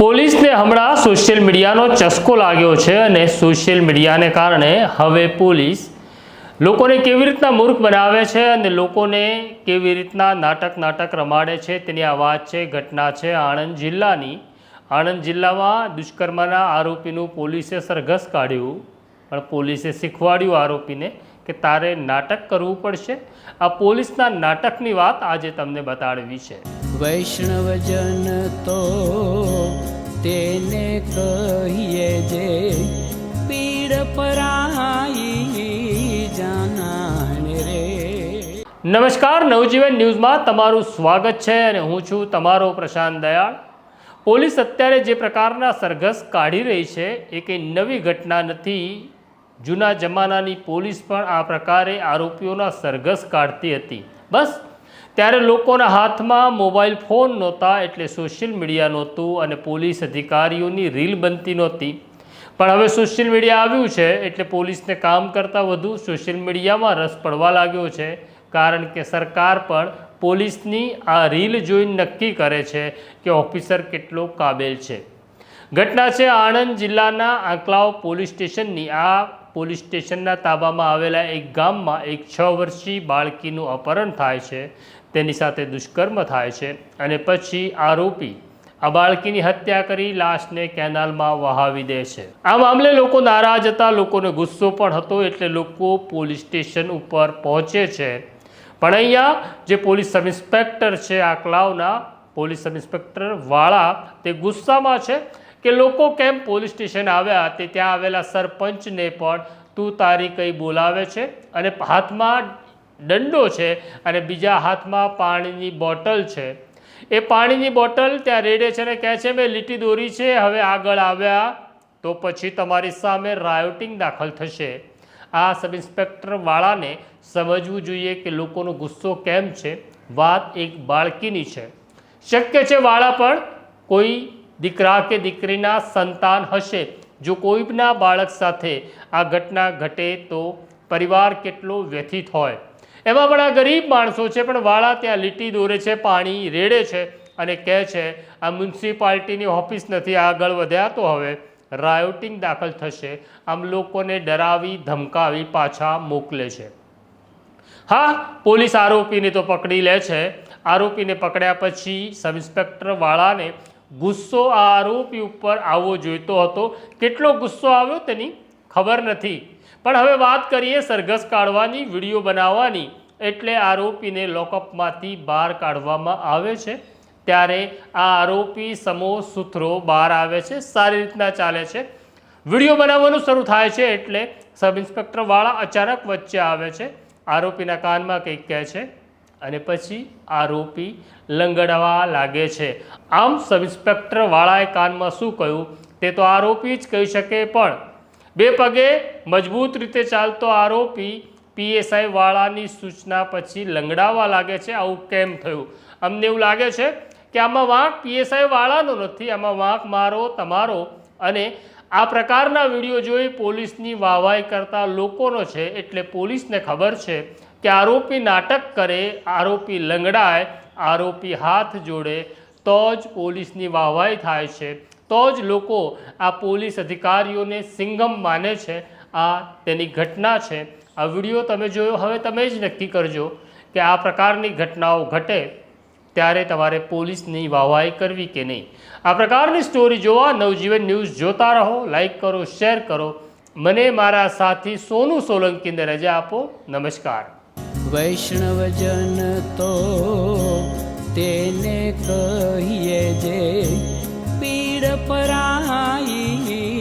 પોલીસને હમણાં સોશિયલ મીડિયાનો ચસ્કો લાગ્યો છે અને સોશિયલ મીડિયાને કારણે હવે પોલીસ લોકોને કેવી રીતના મૂર્ખ બનાવે છે અને લોકોને કેવી રીતના નાટક નાટક રમાડે છે તેની આ વાત છે, ઘટના છે આણંદ જિલ્લાની. આણંદ જિલ્લામાં દુષ્કર્મના આરોપીનું પોલીસે સરઘસ કાઢ્યું, પણ પોલીસે શીખવાડ્યું આરોપીને કે તારે નાટક કરવું પડશે. આ પોલીસના નાટકની વાત આજે તમને બતાડવી છે. વૈષ્ણવજન તો તેને કહીએ જે પીડ પરાઈ જાનાને રે. નમસ્કાર, નવજીવન ન્યૂઝમાં તમારું સ્વાગત છે અને હું છું તમારો પ્રશાંત દયાળ. પોલીસ અત્યારે જે પ્રકારના સરઘસ કાઢી રહી છે, એ કંઈ નવી ઘટના નથી. જૂના જમાનાની પોલીસ પણ આ પ્રકારે આરોપીઓના સરઘસ કાઢતી હતી. બસ ત્યારે લોકોના હાથમાં મોબાઈલ ફોન નહોતા એટલે સોશિયલ મીડિયા નહોતું અને પોલીસ અધિકારીઓની રીલ બનતી નહોતી. પણ હવે સોશિયલ મીડિયા આવ્યું છે એટલે પોલીસને કામ કરતાં વધુ સોશિયલ મીડિયામાં રસ પડવા લાગ્યો છે. કારણ કે સરકાર પણ પોલીસની આ રીલ જોઈને નક્કી કરે છે કે ઓફિસર કેટલો કાબેલ છે. ઘટના છે આણંદ જિલ્લાના આંકલાવ પોલીસ સ્ટેશનની. આ પોલીસ સ્ટેશનના તાબામાં આવેલા એક ગામમાં એક છ વર્ષીય બાળકીનું અપહરણ થાય છે. તેની સાથે દુષ્કર્મ થાય છે અને પછી આરોપી આ બાળકીની હત્યા કરી લાશને કેનાલમાં વહાવી દે છે. આ મામલે લોકો નારાજ હતા. લોકોને ગુસ્સો પણ હતો એટલે લોકો પોલીસ સ્ટેશન ઉપર પહોંચે છે. પણ અહીંયા જે પોલીસ સબ ઇન્સ્પેક્ટર છે આકલાવના પોલીસ સબ ઇન્સ્પેક્ટર વાળા, તે ગુસ્સામાં છે કે લોકો કેમ પોલીસ સ્ટેશન આવ્યા? તે ત્યાં આવેલા સરપંચને પણ તું તારી કંઈ બોલાવે છે? અને હાથમાં દંડો છે અને બીજા હાથમાં પાણીની બોટલ છે. એ પાણીની બોટલ ત્યાં રેડે છે અને કહે છે, મેં લીટી દોરી છે, હવે આગળ આવ્યા. તો પછી તમારી સામે રાયોટિંગ દાખલ થશે. આ સબ ઇન્સ્પેક્ટરવાળાને સમજવું જોઈએ કે લોકોનો ગુસ્સો કેમ છે. વાત એક બાળકીની છે. શક્ય છે વાળા પણ કોઈ દીકરા કે દીકરીના સંતાન હશે. જો કોઈના બાળક સાથે આ ઘટના ઘટે તો પરિવાર કેટલો વ્યથિત હોય. એમાં પણ આ ગરીબ માણસો છે, પણ વાળા ત્યાં લીટી દોરે છે, પાણી રેડે છે અને કહે છે, આ મ્યુનિસિપાલિટીની ઓફિસ નથી આગળ વધ્યા તો હવે રાયોટિંગ દાખલ થશે. આમ લોકોને ડરાવી, ધમકાવી પાછા મોકલે છે. હા, પોલીસ આરોપીને તો પકડી લે છે. આરોપીને પકડ્યા પછી સબ ઇન્સ્પેક્ટર વાળાને ગુસ્સો આ આરોપી ઉપર આવવો જોઈતો હતો. કેટલો ગુસ્સો આવ્યો તેની ખબર નથી. પણ હવે વાત કરીએ સરઘસ કાઢવાની, વીડિયો બનાવવાની, એટલે આરોપીને લોકઅપમાંથી બહાર કાઢવામાં આવે છે. ત્યારે આ આરોપી સમો સૂત્રો બહાર આવે છે, સારી રીતના ચાલે છે. વીડિયો બનાવવાનું શરૂ થાય છે એટલે સબ ઇન્સ્પેક્ટરવાળા અચાનક વચ્ચે આવે છે, આરોપીના કાનમાં કંઈક કહે છે અને પછી આરોપી લંગડવા લાગે છે. આમ સબ ઇન્સ્પેક્ટરવાળાએ કાનમાં શું કહ્યું? તે તો આરોપી જ કહી શકે પણ બે પગે મજબૂત રીતે ચાલતો આરોપી પીએસઆઈ વાળાની સૂચના પછી લંગડાવા લાગે છે. આવું કેમ થયું? અમને એવું લાગે છે કે આમાં વાંક પીએસઆઈ વાળાનો નથી, આમાં વાંક મારો, તમારો અને આ પ્રકારના વીડિયો જોઈ પોલીસની વાહવાઈ કરતા લોકોનો છે. એટલે પોલીસને ખબર છે કે આરોપી નાટક કરે, આરોપી લંગડાય, આરોપી હાથ જોડે, તો જ પોલીસની વાહવાઈ થાય છે. તો જ લોકો આ પોલીસ અધિકારીઓને સિંગમ માને છે. આ તેની ઘટના છે. આ વીડિયો તમે જોયો, હવે તમે જ નક્કી કરજો કે આ પ્રકારની ઘટનાઓ ઘટે ત્યારે તમારે પોલીસની વાહવાઈ કરવી કે નહીં. આ પ્રકારની સ્ટોરી જોવા નવજીવન ન્યૂઝ જોતા રહો લાઈક કરો શેર કરો. મને મારા સાથી સોનુ સોલંકીને રજા આપો. નમસ્કાર. વૈષ્ણવજન તો તેને કહીએ જે પરાઈ